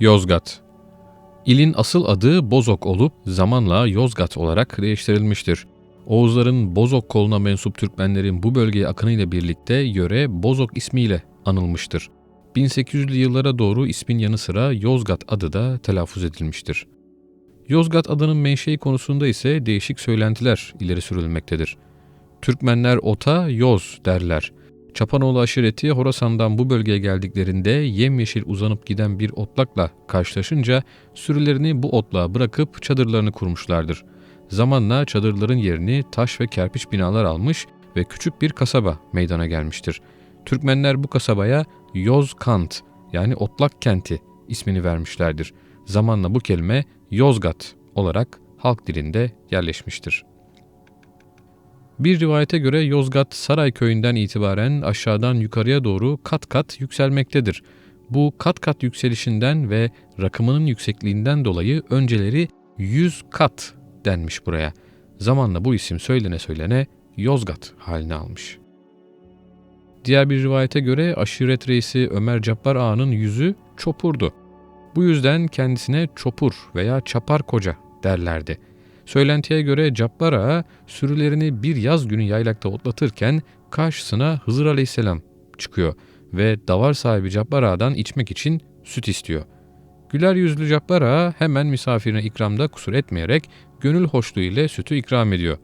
Yozgat İlin asıl adı Bozok olup zamanla Yozgat olarak değiştirilmiştir. Oğuzların Bozok koluna mensup Türkmenlerin bu bölgeye akınıyla birlikte yöre Bozok ismiyle anılmıştır. 1800'lü yıllara doğru ismin yanı sıra Yozgat adı da telaffuz edilmiştir. Yozgat adının menşei konusunda ise değişik söylentiler ileri sürülmektedir. Türkmenler ota yoz derler. Çapanoğlu aşireti Horasan'dan bu bölgeye geldiklerinde yemyeşil uzanıp giden bir otlakla karşılaşınca sürülerini bu otlağa bırakıp çadırlarını kurmuşlardır. Zamanla çadırların yerini taş ve kerpiç binalar almış ve küçük bir kasaba meydana gelmiştir. Türkmenler bu kasabaya Yozkant yani otlak kenti ismini vermişlerdir. Zamanla bu kelime Yozgat olarak halk dilinde yerleşmiştir. Bir rivayete göre Yozgat Saray köyünden itibaren aşağıdan yukarıya doğru kat kat yükselmektedir. Bu kat kat yükselişinden ve rakımının yüksekliğinden dolayı önceleri 100 kat denmiş buraya. Zamanla bu isim söylene söylene Yozgat haline almış. Diğer bir rivayete göre aşiret reisi Ömer Cabbar Ağa'nın yüzü çopurdu. Bu yüzden kendisine çopur veya çapar koca derlerdi. Söylentiye göre Cabbar Ağa sürülerini bir yaz günü yaylakta otlatırken karşısına Hızır Aleyhisselam çıkıyor ve davar sahibi Cabbar Ağa'dan içmek için süt istiyor. Güler yüzlü Cabbar Ağa hemen misafirine ikramda kusur etmeyerek gönül hoşluğu ile sütü ikram ediyor.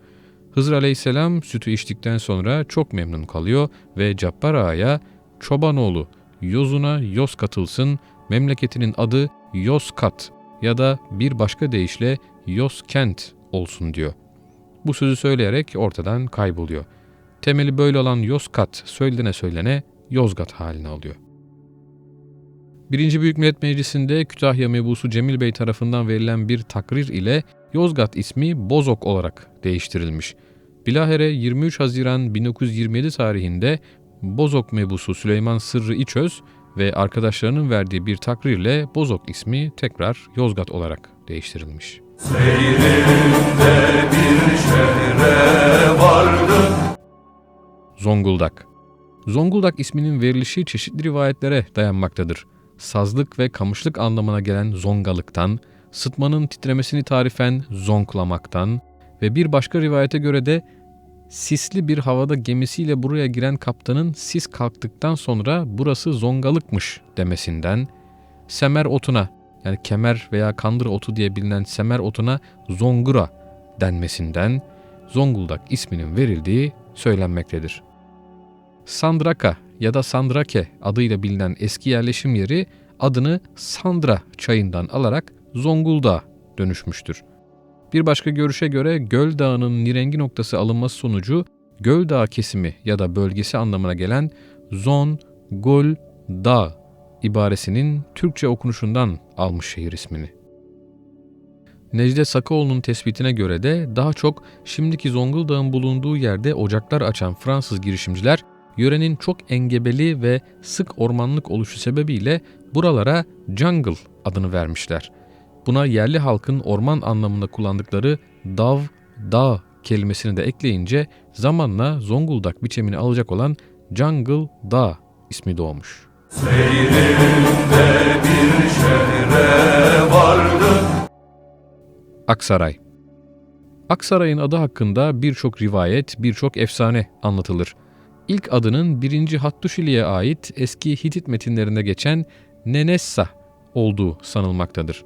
Hızır Aleyhisselam sütü içtikten sonra çok memnun kalıyor ve Cabbar Ağa'ya Çobanoğlu yozuna yoz katılsın, memleketinin adı Yozkat ya da bir başka deyişle Yozkent olsun diyor. Bu sözü söyleyerek ortadan kayboluyor. Temeli böyle olan Yozkat söylene söylene Yozgat haline alıyor. Birinci Büyük Millet Meclisi'nde Kütahya mebusu Cemil Bey tarafından verilen bir takrir ile Yozgat ismi Bozok olarak değiştirilmiş. Bilahare 23 Haziran 1927 tarihinde Bozok mebusu Süleyman Sırrı İçöz ve arkadaşlarının verdiği bir takrirle Bozok ismi tekrar Yozgat olarak değiştirilmiş. Seyrimde bir şehre vardım. Zonguldak Zonguldak isminin verilişi çeşitli rivayetlere dayanmaktadır. Sazlık ve kamışlık anlamına gelen zongalıktan, sıtmanın titremesini tarifen zonklamaktan ve bir başka rivayete göre de sisli bir havada gemisiyle buraya giren kaptanın sis kalktıktan sonra burası zongalıkmış demesinden, semer otuna yani kemer veya kandır otu diye bilinen semer otuna zongura denmesinden Zonguldak isminin verildiği söylenmektedir. Sandraka ya da Sandrake adıyla bilinen eski yerleşim yeri adını Sandra çayından alarak Zonguldak'a dönüşmüştür. Bir başka görüşe göre Göl Dağı'nın nirengi noktası alınması sonucu Göl Dağı kesimi ya da bölgesi anlamına gelen Zon, Gol, Dağ ibaresinin Türkçe okunuşundan almış şehir ismini. Necdet Sakaoğlu'nun tespitine göre de daha çok şimdiki Zonguldak'ın bulunduğu yerde ocaklar açan Fransız girişimciler yörenin çok engebeli ve sık ormanlık oluşu sebebiyle buralara jungle adını vermişler. Buna yerli halkın orman anlamında kullandıkları dav, dağ kelimesini de ekleyince zamanla Zonguldak biçimini alacak olan Jungle Dağ ismi doğmuş. Seyrimde bir şehre vardım. Aksaray Aksaray'ın adı hakkında birçok rivayet, birçok efsane anlatılır. İlk adının 1. Hattuşili'ye ait eski Hitit metinlerinde geçen Nenessa olduğu sanılmaktadır.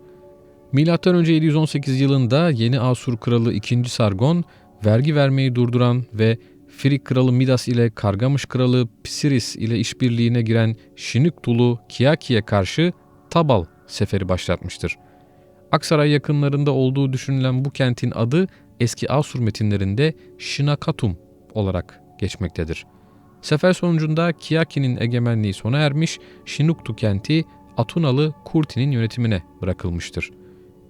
Önce 718 yılında Yeni Asur kralı 2. Sargon vergi vermeyi durduran ve Frig kralı Midas ile Kargamış kralı Pisiris ile işbirliğine giren Şinuktulu Kiaki'ye karşı Tabal seferi başlatmıştır. Aksaray yakınlarında olduğu düşünülen bu kentin adı eski Asur metinlerinde Şinakatum olarak geçmektedir. Sefer sonucunda Kiaki'nin egemenliği sona ermiş, Şinuktu kenti Atunalı Kurti'nin yönetimine bırakılmıştır.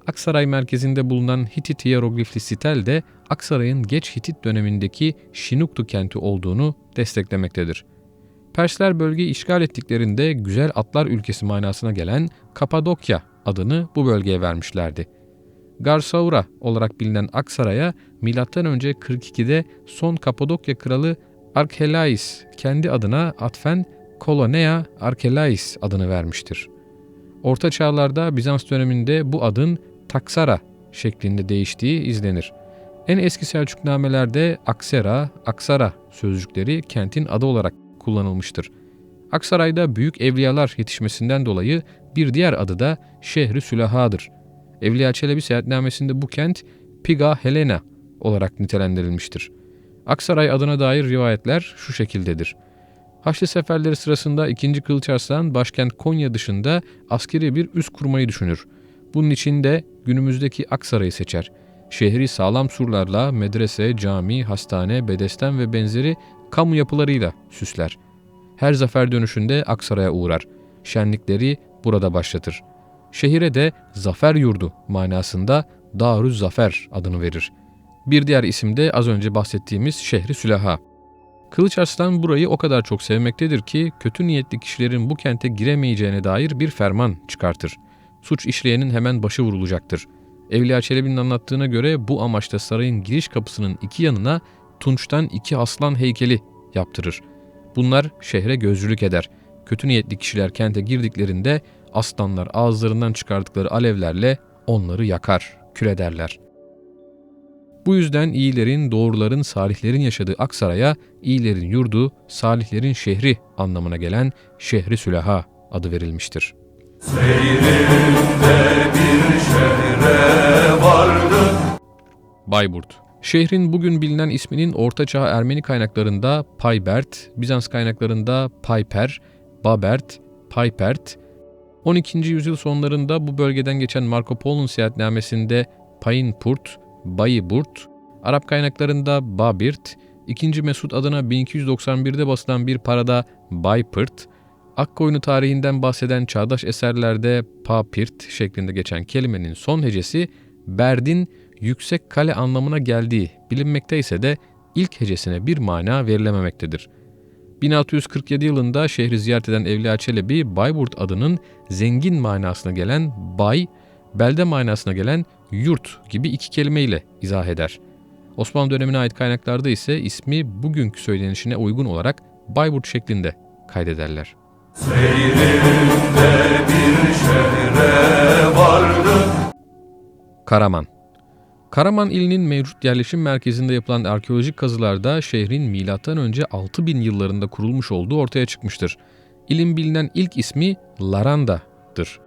Aksaray merkezinde bulunan Hitit hieroglifli sitel de Aksaray'ın geç Hitit dönemindeki Şinuktu kenti olduğunu desteklemektedir. Persler bölgeyi işgal ettiklerinde güzel atlar ülkesi manasına gelen Kapadokya adını bu bölgeye vermişlerdi. Garsaura olarak bilinen Aksaray'a M.Ö. 42'de son Kapadokya kralı Arkelais kendi adına atfen Kolonea Arkelais adını vermiştir. Orta Çağlarda Bizans döneminde bu adın Taksara şeklinde değiştiği izlenir. En eski Selçuknamelerde Aksera, Aksara sözcükleri kentin adı olarak kullanılmıştır. Aksaray'da büyük evliyalar yetişmesinden dolayı bir diğer adı da Şehri Sülaha'dır. Evliya Çelebi seyahatnamesinde bu kent Piga Helena olarak nitelendirilmiştir. Aksaray adına dair rivayetler şu şekildedir. Haçlı seferleri sırasında 2. Kılıç Arslan başkent Konya dışında askeri bir üs kurmayı düşünür. Bunun için de günümüzdeki Aksaray'ı seçer. Şehri sağlam surlarla medrese, cami, hastane, bedesten ve benzeri kamu yapılarıyla süsler. Her zafer dönüşünde Aksaray'a uğrar. Şenlikleri burada başlatır. Şehire de Zafer Yurdu manasında Darüz Zafer adını verir. Bir diğer isim de az önce bahsettiğimiz şehri Sülaha. Kılıç Arslan burayı o kadar çok sevmektedir ki kötü niyetli kişilerin bu kente giremeyeceğine dair bir ferman çıkartır. Suç işleyenin hemen başı vurulacaktır. Evliya Çelebi'nin anlattığına göre bu amaçta sarayın giriş kapısının iki yanına tunçtan iki aslan heykeli yaptırır. Bunlar şehre gözcülük eder. Kötü niyetli kişiler kente girdiklerinde aslanlar ağızlarından çıkardıkları alevlerle onları yakar, kürederler. Bu yüzden iyilerin, doğruların, salihlerin yaşadığı Aksaray'a iyilerin yurdu, salihlerin şehri anlamına gelen Şehri Sülaha adı verilmiştir. bir şehre vardım. Bayburt Şehrin bugün bilinen isminin Ortaçağ Ermeni kaynaklarında Paybert, Bizans kaynaklarında Payper, Babert, Paypert, 12. yüzyıl sonlarında bu bölgeden geçen Marco Polo'nun seyahatnamesinde Payinpurt, Bayiburt, Arap kaynaklarında Babirt, 2. Mesut adına 1291'de basılan bir parada Baypırt, Akkoyunu tarihinden bahseden çağdaş eserlerde Papirt şeklinde geçen kelimenin son hecesi Berdin yüksek kale anlamına geldiği bilinmekte ise de ilk hecesine bir mana verilememektedir. 1647 yılında şehri ziyaret eden Evliya Çelebi, Bayburt adının zengin manasına gelen bay, belde manasına gelen yurt gibi iki kelimeyle izah eder. Osmanlı dönemine ait kaynaklarda ise ismi bugünkü söylenişine uygun olarak Bayburt şeklinde kaydederler. Seyrimde bir şehre vardım. Karaman Karaman ilinin mevcut yerleşim merkezinde yapılan arkeolojik kazılarda şehrin M.Ö. 6000 yıllarında kurulmuş olduğu ortaya çıkmıştır. İlin bilinen ilk ismi Laranda'dır.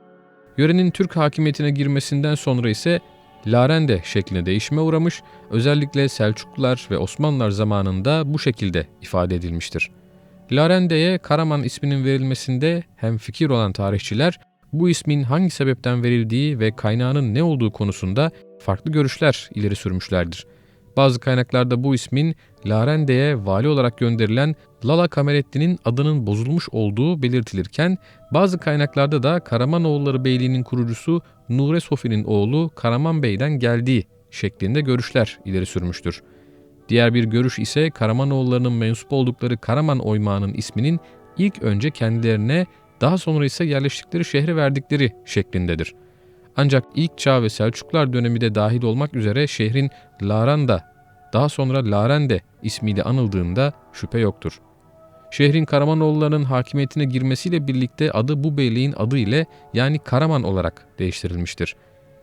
Yörenin Türk hakimiyetine girmesinden sonra ise Larende şekline değişime uğramış, özellikle Selçuklular ve Osmanlılar zamanında bu şekilde ifade edilmiştir. Larende'ye Karaman isminin verilmesinde hem fikir olan tarihçiler bu ismin hangi sebepten verildiği ve kaynağının ne olduğu konusunda farklı görüşler ileri sürmüşlerdir. Bazı kaynaklarda bu ismin Larende'ye vali olarak gönderilen Lala Kamerettin'in adının bozulmuş olduğu belirtilirken, bazı kaynaklarda da Karamanoğulları Beyliği'nin kurucusu Nure Sofi'nin oğlu Karaman Bey'den geldiği şeklinde görüşler ileri sürmüştür. Diğer bir görüş ise Karamanoğullarının mensup oldukları Karaman oymağının isminin ilk önce kendilerine daha sonra ise yerleştikleri şehre verdikleri şeklindedir. Ancak ilk çağ ve Selçuklar dönemi de dahil olmak üzere şehrin Laranda, daha sonra Larende ismiyle anıldığında şüphe yoktur. Şehrin Karamanoğullarının hakimiyetine girmesiyle birlikte adı bu beyliğin adı ile yani Karaman olarak değiştirilmiştir.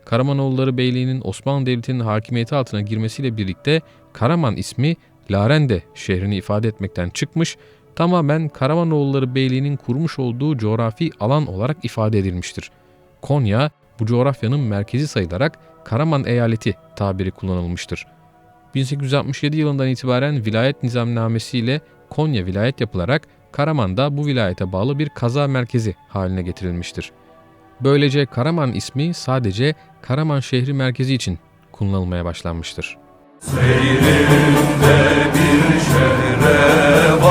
Karamanoğulları Beyliği'nin Osmanlı Devleti'nin hakimiyeti altına girmesiyle birlikte Karaman ismi Larende şehrini ifade etmekten çıkmış, tamamen Karamanoğulları Beyliği'nin kurmuş olduğu coğrafi alan olarak ifade edilmiştir. Konya, bu coğrafyanın merkezi sayılarak Karaman eyaleti tabiri kullanılmıştır. 1867 yılından itibaren vilayet nizamnamesi ile Konya vilayet yapılarak Karaman da bu vilayete bağlı bir kaza merkezi haline getirilmiştir. Böylece Karaman ismi sadece Karaman şehri merkezi için kullanılmaya başlanmıştır. Seyrimde bir şehre